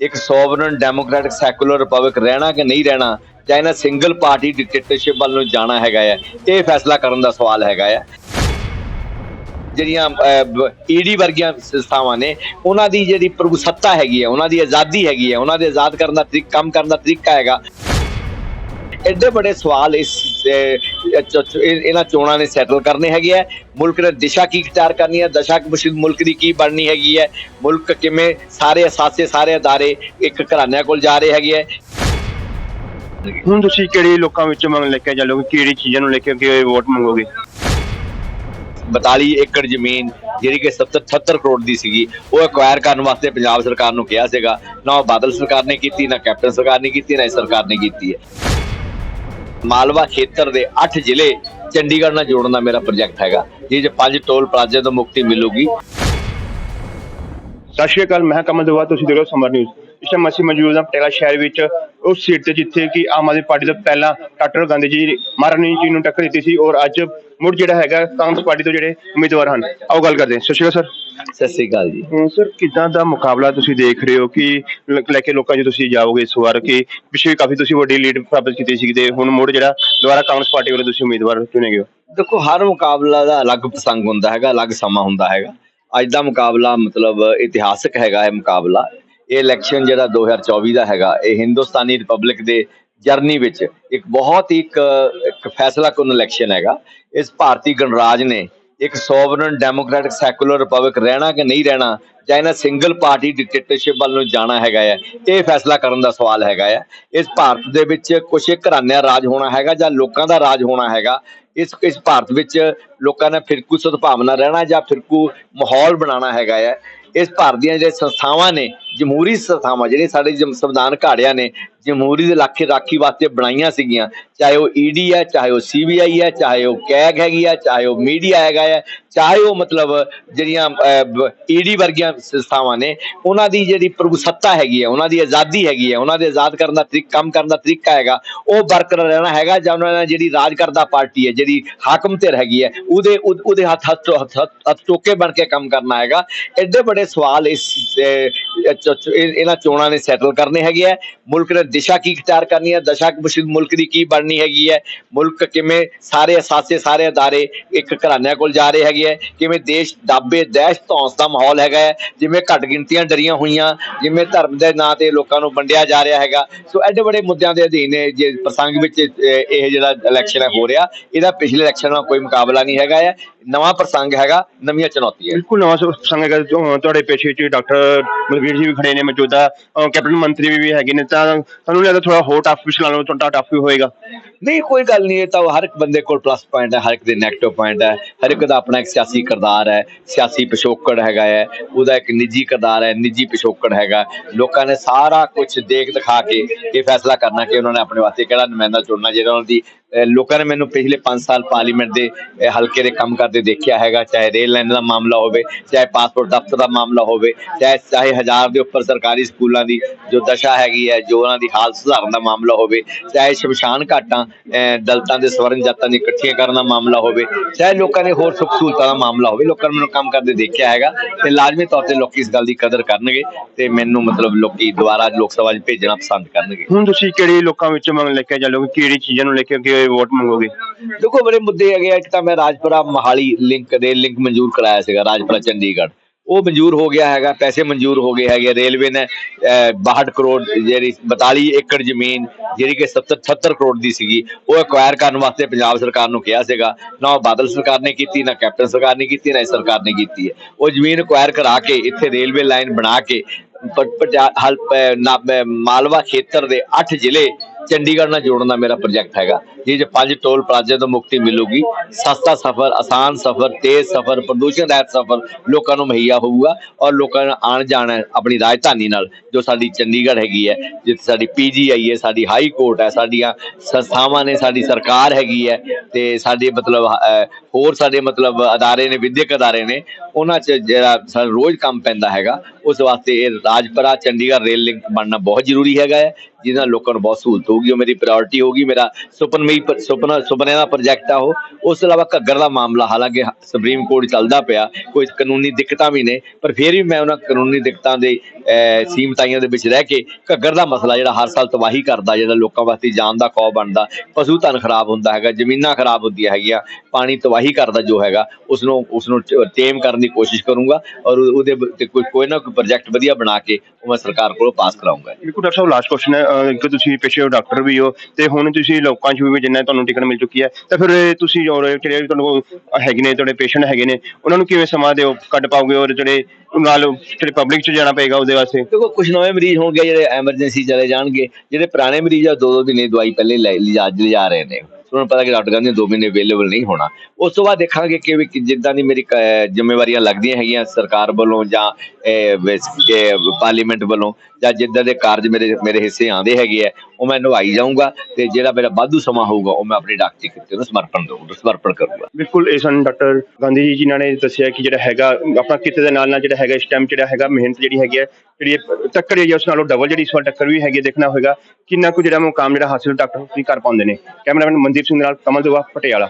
ਇੱਕ sovereign democratic secular republic ਰਹਿਣਾ ਕਿ ਨਹੀਂ ਰਹਿਣਾ, ਜਾਂ ਇਹਨਾਂ ਸਿੰਗਲ ਪਾਰਟੀ ਡਿਕਟੇਟਰਸ਼ਿਪ ਵੱਲ ਨੂੰ ਜਾਣਾ ਹੈਗਾ ਹੈ ਇਹ ਫੈਸਲਾ ਕਰਨ ਦਾ ਸਵਾਲ ਹੈਗਾ ਹੈ ਜਿਹੜੀਆਂ ਈਡੀ ਵਰਗੀਆਂ ਸੰਸਥਾਵਾਂ ਨੇ, ਉਹਨਾਂ ਦੀ ਜਿਹੜੀ ਪ੍ਰਭੂ ਸੱਤਾ ਹੈਗੀ ਹੈ ਉਹਨਾਂ ਦੀ ਆਜ਼ਾਦੀ ਹੈਗੀ ਹੈ ਉਹਨਾਂ ਦੇ ਆਜ਼ਾਦ ਕਰਨ ਦਾ ਤਰੀਕ, ਕੰਮ ਕਰਨ ਦਾ ਤਰੀਕਾ ਹੈਗਾ। ਐਡੇ ਬੜੇ ਸਵਾਲ ਇਸ ਇਹਨਾਂ ਚੋਣਾਂ ਨੇ ਸੈਟਲ ਕਰਨੇ ਹੈਗੇ ਆ। ਮੁਲਕ ਦੀ ਦਿਸ਼ਾ ਕੀ ਇਖਤਿਆਰ ਕਰਨੀ ਹੈ? ਦਸ਼ਾ ਮੁਲਕ ਦੀ ਕੀ ਬਣਨੀ ਹੈਗੀ ਹੈ? ਮੁਲਕ ਕਿਵੇਂ ਸਾਰੇ ਅਸਾਸੇ ਸਾਰੇ ਅਦਾਰੇ ਇੱਕ ਘਰਾਣਿਆਂ ਕੋਲ ਜਾ ਰਹੇ ਹੈਗੇ ਆ? ਹੁਣ ਤੁਸੀਂ ਕਿਹੜੀ ਲੋਕਾਂ ਵਿੱਚ ਮੰਗ ਲੈ ਕੇ ਚੱਲੋਗੇ? ਕਿਹੜੀ ਚੀਜ਼ਾਂ ਨੂੰ ਲੈ ਕੇ ਅੱਗੇ ਵੋਟ ਮੰਗੋਗੇ? 42 ਏਕੜ ਜ਼ਮੀਨ ਜਿਹੜੀ ਕਿ 70 78 ਕਰੋੜ ਦੀ ਸੀਗੀ ਉਹ ਐਕਵਾਇਰ ਕਰਨ ਵਾਸਤੇ ਪੰਜਾਬ ਸਰਕਾਰ ਨੂੰ ਕਿਹਾ ਸੀਗਾ। ਨਾ ਬਾਦਲ ਸਰਕਾਰ ਨੇ ਕੀਤੀ ਨਾ ਕੈਪਟਨ ਸਰਕਾਰ ਨੇ ਕੀਤੀ ਨਾ ਇਸ ਸਰਕਾਰ ਨੇ ਕੀਤੀ ਹੈ। ਮਾਲਵਾ ਖੇਤਰ ਦੇ 8 ਜ਼ਿਲ੍ਹੇ ਚੰਡੀਗੜ੍ਹ ਨਾਲ ਜੋੜਨ ਦਾ ਮੇਰਾ ਪ੍ਰੋਜੈਕਟ ਹੈਗਾ। ਜਿਹ 'ਚ ਪੰਜ ਟੋਲ ਪਲਾਜ਼ੇ ਤੋਂ ਮੁਕਤੀ ਮਿਲੂਗੀ। ਸਤਿ ਸ਼੍ਰੀ ਅਕਾਲ, ਮੈਂ ਕਮਲ ਦਵਾ ਤੁਸੀਂ ਦੇਖ ਰਹੇ ਹੋ ਸਮਰ ਨਿਊਜ਼। ਇਸ ਟਾਈਮ ਅਸੀਂ ਮੌਜੂਦ ਹਾਂ ਪਟਿਆਲਾ ਸ਼ਹਿਰ ਵਿੱਚ, ਉਸ ਸੀਟ ਤੇ ਜਿੱਥੇ ਕਿ ਆਮ ਆਦਮੀ ਪਾਰਟੀ ਦਾ ਪਹਿਲਾਂ ਡਾਕਟਰ ਗਾਂਧੀ ਜੀ, ਮਹਾਰਾਣੀ ਜੀ ਨੂੰ ਟੱਕਰ ਦਿੱਤੀ ਸੀ ਔਰ ਅੱਜ ਮੁੜ ਜਿਹੜਾ ਹੈਗਾ ਕਾਂਗਰਸ ਪਾਰਟੀ ਤੋਂ ਜਿਹੜੇ ਉਮੀਦਵਾਰ ਹਨ। ਆਓ ਗੱਲ ਕਰਦੇ ਹਾਂ। ਸਤਿ ਸ਼੍ਰੀ ਅਕਾਲ, ਸਰ। ਸਤਿ ਸ੍ਰੀ ਅਕਾਲ ਜੀ। ਸਰ ਕਿਦਾਂ ਦਾ ਮੁਕਾਬਲਾ ਤੁਸੀਂ ਦੇਖ ਰਹੇ ਹੋ ਕਿ ਲ- ਲੈ ਕੇ ਲੋਕਾਂ 'ਚ ਤੁਸੀਂ ਜਾਓਗੇ ਇਸ ਵਾਰ ਕਿ ਪਿਛਲੇ ਕਾਫੀ ਤੁਸੀਂ ਵੱਡੀ ਲੀਡ ਪ੍ਰਾਪਤ ਕੀਤੀ ਸੀ ਤੇ ਹੁਣ ਮੁੜ ਜਿਹੜਾ ਦੁਬਾਰਾ ਕਾਂਗਰਸ ਪਾਰਟੀ ਵੱਲੋਂ ਤੁਸੀਂ ਉਮੀਦਵਾਰ ਚੁਣੇ ਗਏ ਹੋ? ਦੇਖੋ ਹਰ ਮੁਕਾਬਲਾ ਦਾ ਅਲੱਗ ਪ੍ਰਸੰਗ ਹੁੰਦਾ ਹੈਗਾ ਅਲੱਗ ਸਮਾਂ ਹੁੰਦਾ ਹੈਗਾ। ਅੱਜ ਦਾ ਮੁਕਾਬਲਾ ਮਤਲਬ ਇਤਿਹਾਸਕ ਹੈਗਾ ਇਹ ਮੁਕਾਬਲਾ। ਇਹ ਇਲੈਕਸ਼ਨ ਜਿਹੜਾ 2024 ਦਾ ਹੈਗਾ ਇਹ ਹਿੰਦੁਸਤਾਨੀ ਰਿਪਬਲਿਕ ਦੇ ਜਰਨੀ ਵਿੱਚ ਇੱਕ ਬਹੁਤ ਹੀ ਇੱਕ ਇੱਕ ਫੈਸਲਾਕੁਨ ਇਲੈਕਸ਼ਨ ਹੈਗਾ। ਇਸ ਭਾਰਤੀ ਗਣਰਾਜ ਨੇ ਇੱਕ ਸੋਵਰਨ ਡੈਮੋਕ੍ਰੈਟਿਕ ਸੈਕੂਲਰ ਰਿਪਬਲਿਕ ਰਹਿਣਾ ਕਿ ਨਹੀਂ ਰਹਿਣਾ, ਜਾਂ ਇਹਨਾਂ ਸਿੰਗਲ ਪਾਰਟੀ ਡਿਕਟੇਟਰਸ਼ਿਪ ਵੱਲ ਨੂੰ ਜਾਣਾ ਹੈਗਾ ਹੈ ਇਹ ਫੈਸਲਾ ਕਰਨ ਦਾ ਸਵਾਲ ਹੈਗਾ ਹੈ ਇਸ ਭਾਰਤ ਦੇ ਵਿੱਚ ਕੁਛ ਘਰਾਨਿਆਂ ਘਰਾਣਿਆਂ ਰਾਜ ਹੋਣਾ ਹੈਗਾ ਜਾਂ ਲੋਕਾਂ ਦਾ ਰਾਜ ਹੋਣਾ ਹੈਗਾ, ਇਸ ਇਸ ਭਾਰਤ ਵਿੱਚ ਲੋਕਾਂ ਨੇ ਫਿਰਕੂ ਸਦਭਾਵਨਾ ਰਹਿਣਾ ਜਾਂ ਫਿਰਕੂ ਮਾਹੌਲ ਬਣਾਉਣਾ ਹੈਗਾ ਹੈ ਇਸ ਭਾਰਤ ਦੀਆਂ ਜਿਹੜੇ ਸੰਸਥਾਵਾਂ ਨੇ, ਜਮਹੂਰੀ ਸੰਸਥਾਵਾਂ ਜਿਹੜੇ ਸਾਡੇ ਸੰਵਿਧਾਨ ਘਾੜਿਆਂ ਨੇ ਜਮਹੂਰੀ ਦੇ ਲਾਖੇ ਰਾਖੀ ਵਾਸਤੇ ਬਣਾਈਆਂ ਸੀਗੀਆਂ, ਚਾਹੇ ਉਹ ਈਡੀ ਹੈ ਚਾਹੇ ਉਹ ਸੀਬੀਆਈ ਹੈ ਚਾਹੇ ਉਹ ਕੈਗ ਹੈਗੀ ਹੈ ਚਾਹੇ ਉਹ ਮੀਡੀਆ ਹੈਗਾ ਹੈ ਚਾਹੇ ਉਹ ਮਤਲਬ ਜਿਹੜੀਆਂ ਈਡੀ ਵਰਗੀਆਂ ਸੰਸਥਾਵਾਂ ਨੇ, ਉਹਨਾਂ ਦੀ ਜਿਹੜੀ ਪ੍ਰਭੂ ਸੱਤਾ ਹੈਗੀ ਹੈ ਉਹਨਾਂ ਦੀ ਆਜ਼ਾਦੀ ਹੈਗੀ ਹੈ ਉਹਨਾਂ ਦੇ ਆਜ਼ਾਦ ਕਰਨ ਦਾ ਤਰੀਕਾ, ਕੰਮ ਕਰਨ ਦਾ ਤਰੀਕਾ ਹੈਗਾ, ਉਹ ਬਰਕਰਾਰ ਰਹਿਣਾ ਹੈਗਾ, ਜਾਂ ਉਹਨਾਂ ਨਾਲ ਜਿਹੜੀ ਰਾਜ ਕਰਦਾ ਪਾਰਟੀ ਹੈ, ਜਿਹੜੀ ਹਾਕਮ ਧਿਰ ਹੈਗੀ ਹੈ, ਉਹਦੇ ਉਹਦੇ ਹੱਥ ਹੱਥ, ਹੱਥ- ਟੋਕੇ ਬਣ ਕੇ ਕੰਮ ਕਰਨਾ ਹੈਗਾ। ਐਡੇ ਬੜੇ ਸਵਾਲ ਇਸ ਇਹਨਾਂ ਚੋਣਾਂ ਨੇ ਸੈਟਲ ਕਰਨੇ ਹੈਗੇ ਆ। ਮੁਲਕ ਦੀ ਦਿਸ਼ਾ ਕੀ ਇਖਤਿਆਰ ਕਰਨੀ ਹੈ, ਦਸ਼ਾ ਮੁਲਕ ਦੀ ਕੀ ਬਣਨੀ ਹੈਗੀ ਹੈ, ਮੁਲਕ ਕਿਵੇਂ ਸਾਰੇ ਅਸਾਸੇ, ਸਾਰੇ ਅਦਾਰੇ ਇੱਕ ਘਰਾਣਿਆਂ ਕੋਲ ਜਾ ਰਹੇ ਹੈਗੇ ਹੈ, ਕਿਵੇਂ ਦੇਸ਼ ਦਾਬੇ ਦਹਿਸ਼ ਧੌਂਸ ਦਾ ਮਾਹੌਲ ਹੈਗਾ ਹੈ, ਜਿਵੇਂ ਘੱਟ ਗਿਣਤੀਆਂ ਡਰੀਆਂ ਹੋਈਆਂ, ਜਿਵੇਂ ਧਰਮ ਦੇ ਨਾਂ ਤੇ ਲੋਕਾਂ ਨੂੰ ਵੰਡਿਆ ਜਾ ਰਿਹਾ ਹੈਗਾ। ਸੋ ਐਡੇ ਬੜੇ ਮੁੱਦਿਆਂ ਦੇ ਅਧੀਨ ਜੇ ਪ੍ਰਸੰਗ ਵਿੱਚ ਇਹ ਜਿਹੜਾ ਇਲੈਕਸ਼ਨ ਹੈ ਹੋ ਰਿਹਾ, ਇਹਦਾ ਪਿਛਲੇ ਇਲੈਕਸ਼ਨ ਨਾਲ ਕੋਈ ਮੁਕਾਬਲਾ ਨਹੀਂ ਹੈਗਾ ਹੈ। ਨਵਾਂ ਪ੍ਰਸੰਗ ਹੈਗਾ ਨਵੀਆਂ ਚੁਣੌਤੀਆਂ ਬਿਲਕੁਲ ਨਵਾਂ ਸ- ਸੰਗ ਹੈਗਾ। ਜੋ ਤੁਹਾਡੇ ਪੇਸ਼ੇ 'ਚ ਡਾਕਟਰ ਬਲਵੀਰ ਜੀ ਵੀ ਖੜੇ ਨੇ ਮੌਜੂਦਾ। ਕੈਪਟਨ ਮੰਤਰੀ ਵੀ- ਵੀ ਹੈਗੇ ਨੇ। ਤਾਂ ਤੁਹਾਨੂੰ ਲੱਗਦਾ ਥੋੜਾ ਹੋਰ ਟਫ ਪਿਛਲਾ ਨਾਲੋਂ ਤੁਹਾਡਾ ਟਫ ਵੀ ਹੋਏਗਾ। ਨਹੀਂ ਕੋਈ ਗੱਲ ਨਹੀਂ। ਤਾਂ ਹਰ ਇੱਕ ਬੰਦੇ ਕੋਲ ਪਲੱਸ ਪੁਆਇੰਟ ਹੈ ਹਰ ਇੱਕ ਦੇ 네ਗੇਟਿਵ ਪੁਆਇੰਟ ਹੈ। ਹਰ ਇੱਕ ਦਾ ਆਪਣਾ ਇੱਕ ਸਿਆਸੀ ਕਿਰਦਾਰ ਹੈ। ਸਿਆਸੀ ਪਿਛੋਕੜ ਹੈਗਾ ਹੈ। ਉਹਦਾ ਇੱਕ ਨਿੱਜੀ ਕਿਰਦਾਰ ਹੈ ਨਿੱਜੀ ਪਿਛੋਕੜ ਹੈਗਾ। ਲੋਕਾਂ ਨੇ ਸਾਰਾ ਕੁਝ ਦੇਖ ਦਿਖਾ ਕੇ ਇਹ ਫੈਸਲਾ ਕਰਨਾ ਕਿ ਉਹਨਾਂ ਨੇ ਆਪਣੇ ਵਾਸਤੇ ਕਿਹੜਾ ਨੁਮਾਇੰਦਾ ਚੁਣਨਾ ਜਿਹੜਾ ਉਹਨਾਂ ਦੀ ਲੋਕਾਂ ਨੇ ਮੈਨੂੰ ਪਿਛਲੇ 5 ਸਾਲ ਪਾਰਲੀਮੈਂਟ ਦੇ ਹਲਕੇ ਦੇ ਕੰਮ ਕਰਦੇ ਦੇਖਿਆ ਹੈਗਾ, ਚਾਹੇ ਰੇਲ ਲਾਈਨ ਦਾ ਮਾਮਲਾ ਹੋਵੇ, ਚਾਹੇ ਪਾਸਪੋਰਟ ਦਫ਼ਤਰ ਦਾ ਮਾਮਲਾ ਹੋਵੇ, ਚਾਹੇ ਚਾਹੇ ਹਜ਼ਾਰ ਦੇ ਉੱਪਰ ਸਰਕਾਰੀ ਸਕੂਲਾਂ ਦੀ ਜੋ ਦਸ਼ਾ ਹੈਗੀ ਹੈ, ਜੋ ਉਹਨਾਂ ਦੀ ਹਾਲਤ ਸੁਧਾਰਨ ਦਾ ਮਾਮਲਾ ਹੋਵੇ, ਚਾਹੇ ਸ਼ਮਸ਼ਾਨ ਘਾਟਾਂ ਦਲਤਾਂ ਦੇ ਸਵਰਨ ਜਾਤਾਂ ਦੀ ਇਕੱਠੀਆਂ ਕਰਨ ਦਾ ਮਾਮਲਾ ਹੋਵੇ, ਚਾਹੇ ਲੋਕਾਂ ਨੇ ਹੋਰ ਸੁੱਖ ਸਹੂਲਤਾਂ ਦਾ ਮਾਮਲਾ ਹੋਵੇ, ਲੋਕਾਂ ਨੇ ਮੈਨੂੰ ਕੰਮ ਕਰਦੇ ਦੇਖਿਆ ਹੈਗਾ, ਤੇ ਲਾਜ਼ਮੀ ਤੌਰ ਤੇ ਲੋਕੀ ਇਸ ਗੱਲ ਦੀ ਕਦਰ ਕਰਨਗੇ, ਤੇ ਮੈਨੂੰ ਮਤਲਬ ਲੋਕੀ ਦੁਬਾਰਾ ਲੋਕ ਸਭਾ 'ਚ ਭੇਜਣਾ ਪਸੰਦ ਕਰਨਗੇ। ਹੁਣ ਤੁਸੀਂ ਕਿਹੜੇ ਲੋਕਾਂ ਵਿੱਚ ਮੰਗ ਲੈ ਕੇ ਚੱਲੋਗੇ ਕਿਹੜੀ ਚੀਜ਼ਾਂ ਨੂੰ ਲੈ ਕੇ ਅੱਗੇ ਵੋਟ ਮੰਗੋਗੇ? ਦੇਖੋ ਬੜੇ ਮੁੱਦੇ ਹੈਗੇ ਆ। ਇੱਕ ਤਾਂ ਮੈਂ Rajpura Mohali link rail link ਮਨਜ਼ੂਰ ਕਰਾਇਆ ਸੀਗਾ, ਰਾਜਪੁਰਾ ਚੰਡੀਗੜ੍ਹ। ਉਹ ਮਨਜ਼ੂਰ ਹੋ ਗਿਆ ਹੈਗਾ, ਪੈਸੇ ਮਨਜ਼ੂਰ ਹੋ ਗਏ ਹੈਗੇ। ਰੇਲਵੇ ਨੇ 62 ਕਰੋੜ ਜਿਹੜੀ 42 ਏਕੜ ਜ਼ਮੀਨ ਜਿਹੜੀ ਕਿ 70 78 ਕਰੋੜ ਦੀ ਸੀਗੀ, ਉਹ ਐਕਵਾਇਰ ਕਰਨ ਵਾਸਤੇ ਪੰਜਾਬ ਸਰਕਾਰ ਨੂੰ ਕਿਹਾ ਸੀਗਾ। ਨਾ ਉਹ ਬਾਦਲ ਸਰਕਾਰ ਨੇ ਕੀਤੀ, ਨਾ ਕੈਪਟਨ ਸਰਕਾਰ ਨੇ ਕੀਤੀ, ਨਾ ਇਸ ਸਰਕਾਰ ਨੇ ਕੀਤੀ ਹੈ। ਉਹ ਜ਼ਮੀਨ ਐਕਵਾਇਰ ਕਰਾ ਕੇ, ਇੱਥੇ ਰੇਲਵੇ ਲਾਈਨ ਬਣਾ ਕੇ ਮਾਲਵਾ ਖੇਤਰ ਦੇ 8 ਜ਼ਿਲ੍ਹੇ ਚੰਡੀਗੜ੍ਹ ਨਾਲ ਜੋੜਨ ਦਾ ਮੇਰਾ ਪ੍ਰੋਜੈਕਟ ਹੈਗਾ। ਜਿਹਦੇ 'ਚ ਪੰਜ ਟੋਲ ਪਲਾਜ਼ੇ ਤੋਂ ਮੁਕਤੀ ਮਿਲੂਗੀ, ਸਸਤਾ ਸਫ਼ਰ, ਆਸਾਨ ਸਫ਼ਰ, ਤੇਜ਼ ਸਫ਼ਰ, ਪ੍ਰਦੂਸ਼ਣ ਰਹਿਤ ਸਫ਼ਰ ਲੋਕਾਂ ਨੂੰ ਮੁਹੱਈਆ ਹੋਊਗਾ ਔਰ ਲੋਕਾਂ ਨੂੰ ਆਣ ਜਾਣ ਆਪਣੀ ਰਾਜਧਾਨੀ ਨਾਲ, ਜੋ ਸਾਡੀ ਚੰਡੀਗੜ੍ਹ ਹੈਗੀ ਹੈ, ਜਿੱਥੇ ਸਾਡੀ ਪੀਜੀਆਈ ਹੈ, ਸਾਡੀ ਹਾਈ ਕੋਰਟ ਹੈ, ਸਾਡੀਆਂ ਸੰਸਥਾਵਾਂ ਨੇ, ਸਾਡੀ ਸਰਕਾਰ ਹੈਗੀ ਹੈ ਤੇ ਸਾਡੇ ਮਤਲਬ ਹੋਰ ਸਾਡੇ ਮਤਲਬ ਅਦਾਰੇ ਨੇ, ਵਿਦਿਅਕ ਅਦਾਰੇ ਨੇ, ਉਹਨਾਂ 'ਚ ਜਿਹੜਾ ਸਾਨੂੰ ਰੋਜ਼ ਕੰਮ ਪੈਂਦਾ ਹੈਗਾ, ਉਸ ਵਾਸਤੇ ਇਹ ਰਾਜਪੁਰਾ ਚੰਡੀਗੜ੍ਹ ਰੇਲ ਲਿੰਕ ਬਣਨਾ ਬਹੁਤ ਜ਼ਰੂਰੀ ਹੈਗਾ ਹੈ, ਜਿਹਦੇ ਨਾਲ ਲੋਕਾਂ ਨੂੰ ਬਹੁਤ ਸਹੂਲਤ ਹੋਊਗੀ, ਉਹ ਮੇਰੀ ਪ੍ਰਾਇੋਰਟੀ ਹੋਊਗੀ, ਮੇਰਾ ਸੁਪਨਮਈ ਸੁਪਨਾ ਸੁਪਨੇ ਦਾ ਪ੍ਰੋਜੈਕਟ ਆ ਉਹ। ਉਸ ਤੋਂ ਇਲਾਵਾ ਘੱਗਰ ਦਾ ਮਾਮਲਾ, ਹਾਲਾਂਕਿ ਸੁਪਰੀਮ ਕੋਰਟ ਚੱਲਦਾ ਪਿਆ, ਕੋਈ ਕਾਨੂੰਨੀ ਦਿੱਕਤਾਂ ਵੀ ਨੇ, ਪਰ ਫਿਰ ਵੀ ਮੈਂ ਉਹਨਾਂ ਕਾਨੂੰਨੀ ਦਿੱਕਤਾਂ ਦੇ ਸੀਮਤਾਈਆਂ ਦੇ ਵਿੱਚ ਰਹਿ ਕੇ ਘੱਗਰ ਦਾ ਮਸਲਾ ਜਿਹੜਾ ਹਰ ਸਾਲ ਤਬਾਹੀ ਕਰਦਾ ਜਿਹੜਾ ਲੋਕਾਂ ਵਾਸਤੇ ਜਾਨ ਦਾ ਖੌਫ ਬਣਦਾ, ਪਸ਼ੂ ਧਨ ਖਰਾਬ ਹੁੰਦਾ ਹੈਗਾ, ਜ਼ਮੀਨਾਂ ਖਰਾਬ ਹੁੰਦੀਆਂ ਹੈਗੀਆਂ, ਪਾਣੀ ਤਬਾਹੀ ਕਰਦਾ ਜੋ ਹੈਗਾ ਉਸ ਨੂੰ ਉਸ ਨੂੰ ਟੇਮ ਕਰਨ ਦੀ ਕੋਸ਼ਿਸ਼ ਕਰੂੰਗਾ ਔਰ ਉਹਦੇ ਤੇ ਕੋਈ ਕੋਈ ਨਾ ਕੋਈ ਪ੍ਰੋਜੈਕਟ ਵਧੀਆ ਬਣਾ ਕੇ ਉਹ ਮੈਂ ਸਰਕਾਰ ਕੋਲੋਂ ਪਾਸ ਕਰਾਉਂਗਾ। ਬਿਲਕੁਲ ਡਾਕਟਰ ਸਾਹਿਬ ਲਾਸਟ ਕੁਐਸਚਨ ਹੈ ਕਿ ਤੁਸੀਂ ਪੇਸ਼ੇ ਡਾਕਟਰ ਵੀ ਹੋ, ਤੇ ਹੁਣ ਤੁਸੀਂ ਲੋਕਾਂ 'ਚ ਵੀ ਜਿੰਨਾ ਤੁਹਾਨੂੰ ਟਿਕਟ ਮਿਲ ਚੁੱਕੀ ਹੈ, ਤਾਂ ਫਿਰ ਤੁਸੀਂ ਔਰ ਜਿਹੜੇ ਤੁਹਾਨੂੰ ਕੋਲ ਹੈਗੇ ਨੇ, ਤੁਹਾਡੇ ਪੇਸ਼ੈਂਟ ਹੈਗੇ ਨੇ, ਉਹਨਾਂ ਨੂੰ ਕਿਵੇਂ ਸਮਾਂ ਦਿਓ, ਕੱਢ ਪਾਓਗੇ ਔਰ ਜਿਹੜੇ ਨਾਲ, ਜਿਹੜੇ ਪਬਲਿਕ 'ਚ ਜਾਣਾ ਪਏਗਾ, ਉਹਦੇ ਵਾਸਤੇ ਦੇਖੋ ਕੁਝ ਨਵੇਂ ਮਰੀਜ਼ ਹੋਣਗੇ, ਜਿਹੜੇ ਐਮਰਜੈਂਸੀ ਚਲੇ ਜਾਣਗੇ, ਜਿਹੜੇ ਪੁਰਾਣੇ ਮਰੀਜ਼ ਆ ਦੋ ਦੋ ਦਿਨੇ ਦਵਾਈ ਪਹਿਲੇ ਲਿਜਾ ਲਿਜਾ ਰਹੇ ਨੇ। ਉਹਨਾਂ ਨੂੰ ਪਤਾ ਕਿ ਡਾਕਟਰ ਕਹਿੰਦੇ ਦੋ ਮਹੀਨੇ ਅਵੇਲੇਬਲ ਨਹੀਂ ਹੋਣਾ। ਉਸ ਤੋਂ ਬਾਅਦ ਦੇਖਾਂਗੇ ਕਿ ਵੀ ਜਿੱਦਾਂ ਦੀ ਮੇਰੀ ਕ- ਜ਼ਿੰਮੇਵਾਰੀਆਂ ਲੱਗਦੀਆਂ ਹੈਗੀਆਂ ਸਰਕਾਰ ਵੱਲੋਂ ਜਾਂ ਪਾਰਲੀਮੈਂਟ ਵੱਲੋਂ ਜਾਂ ਜਿੱਦਾਂ ਦੇ ਕਾਰਜ ਮੇਰੇ ਮੇਰੇ ਹਿੱਸੇ ਆਉਂਦੇ ਹੈਗੇ ਆ ਉਹ ਮੈਂ ਨਿਭਾਈ ਜਾਊਂਗਾ ਤੇ ਜਿਹੜਾ ਮੇਰਾ ਵਾਧੂ ਸਮਾਂ ਹੋਊਗਾ ਉਹ ਮੈਂ ਆਪਣੀ ਡਾਕਟਰੀ ਕਿੱਤੇ ਨੂੰ ਸਮਰਪਣ ਦਊਂਗਾ ਸਮਰਪਣ ਕਰੂੰਗਾ। ਬਿਲਕੁਲ ਇਹ ਸਨ ਡਾਕਟਰ ਗਾਂਧੀ ਜੀ ਜਿਨ੍ਹਾਂ ਨੇ ਦੱਸਿਆ ਕਿ ਜਿਹੜਾ ਹੈਗਾ ਆਪਣਾ ਕਿਤੇ ਦੇ ਨਾਲ ਨਾਲ ਜਿਹੜਾ ਹੈਗਾ ਇਸ ਟਾਈਮ ਜਿਹੜਾ ਹੈਗਾ ਮਿਹਨਤ ਜਿਹੜੀ ਹੈਗੀ ਹੈ ਜਿਹੜੀ ਇਹ ਟੱਕਰ ਹੈ ਉਸ ਨਾਲੋਂ ਡਬਲ ਜਿਹੜੀ ਇਸ ਵਾਰ ਟੱਕਰ ਵੀ ਹੈਗੀ ਹੈ, ਦੇਖਣਾ ਹੋਏਗਾ ਕਿੰਨਾ ਕੁ ਜਿਹੜਾ ਮੁਕਾਮ ਜਿਹੜਾ ਹਾਸਿਲ ਡਾਕਟਰ ਤੁਸੀਂ ਕਰ ਪਾਉਂਦੇ ਨੇ। ਕੈਮਰਾਮੈਨ ਮਨਦੀਪ ਸਿੰਘ ਦੇ ਨਾਲ ਕਮਲ ਦੁਆ ਪਟਿਆਲਾ।